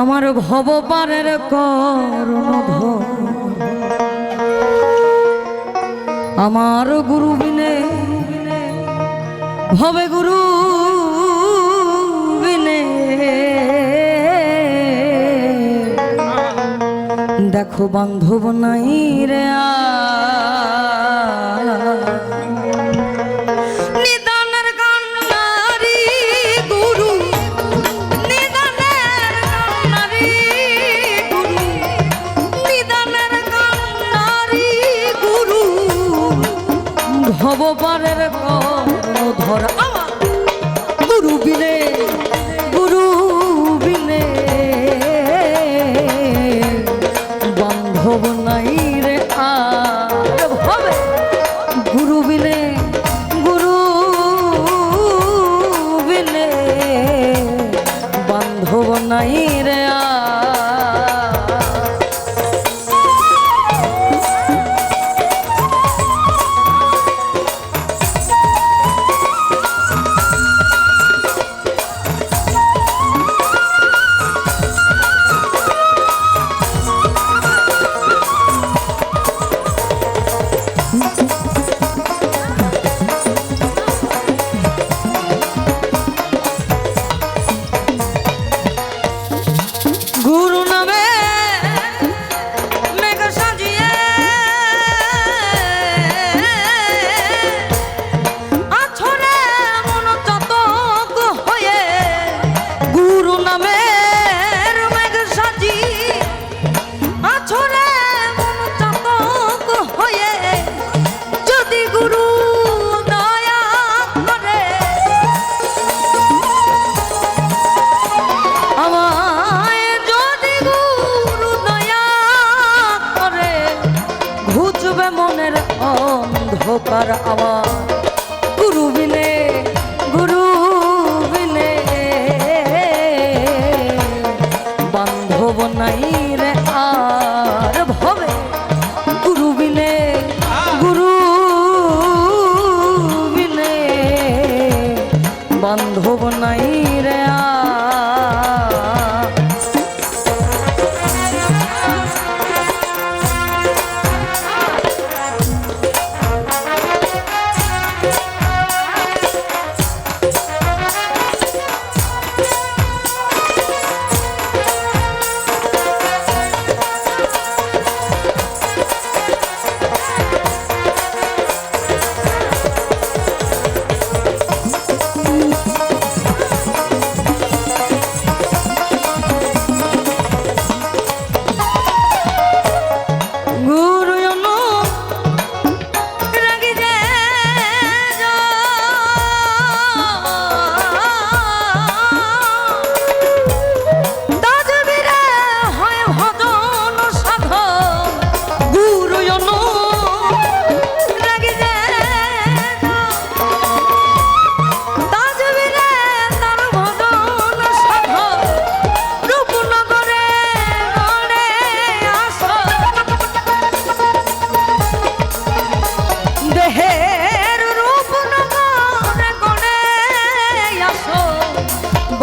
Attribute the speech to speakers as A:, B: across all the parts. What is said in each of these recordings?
A: আমার ভব পারের করুণ। আমার গুরু বিনে ভবে গুরু বিনে দেখো বান্ধব নাই রে আর। ভবপারের কর্ণ ধর অন্ধকার আমার গুরু বিনে গুরু বিনে। বান্ধব নাই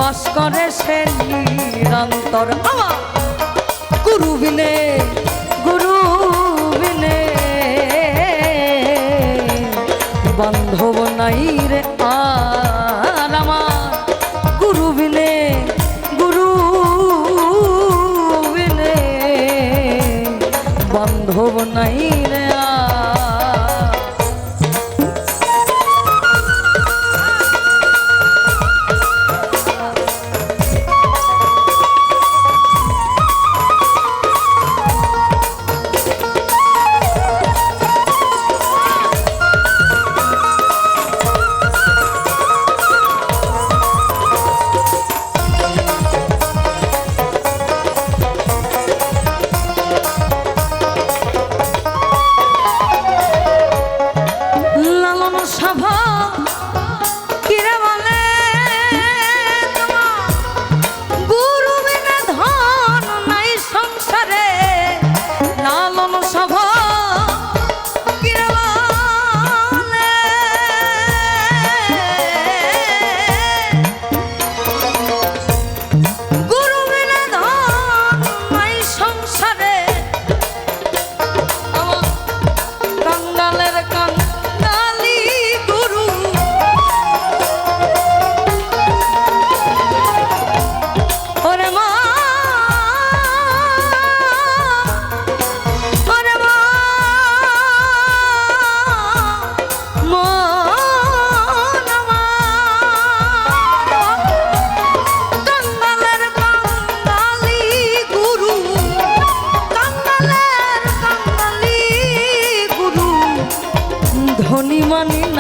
A: বাস করে সে নিরন্তর। আমার গুরু বিনে গুরু বিনে বান্ধব নাই রে আর আমার। গুরু বিনে গুরু বিনে বান্ধব নাই রে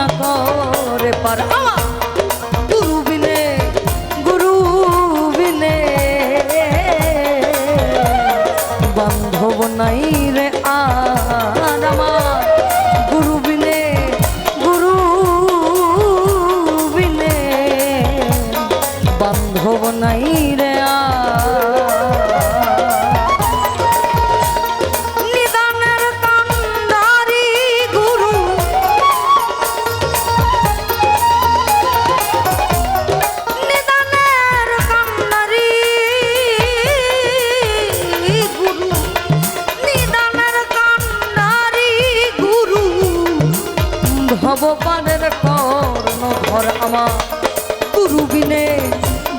A: না করে পার। গুরু বিনে গুরু বিনে বান্ধব নাই রে আর আমার। গুরু বিনে গুরু বিনে বান্ধব নাই ভবপানের কর্ণ ঘর আমার। গুরু বিনে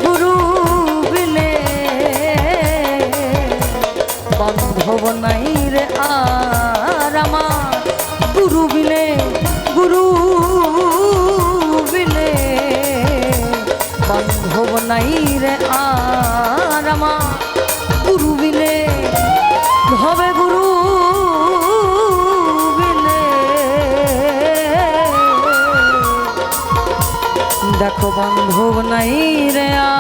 A: গুরু বিনে বান্ধব নাই দেখো বন্ধু নাই রে আ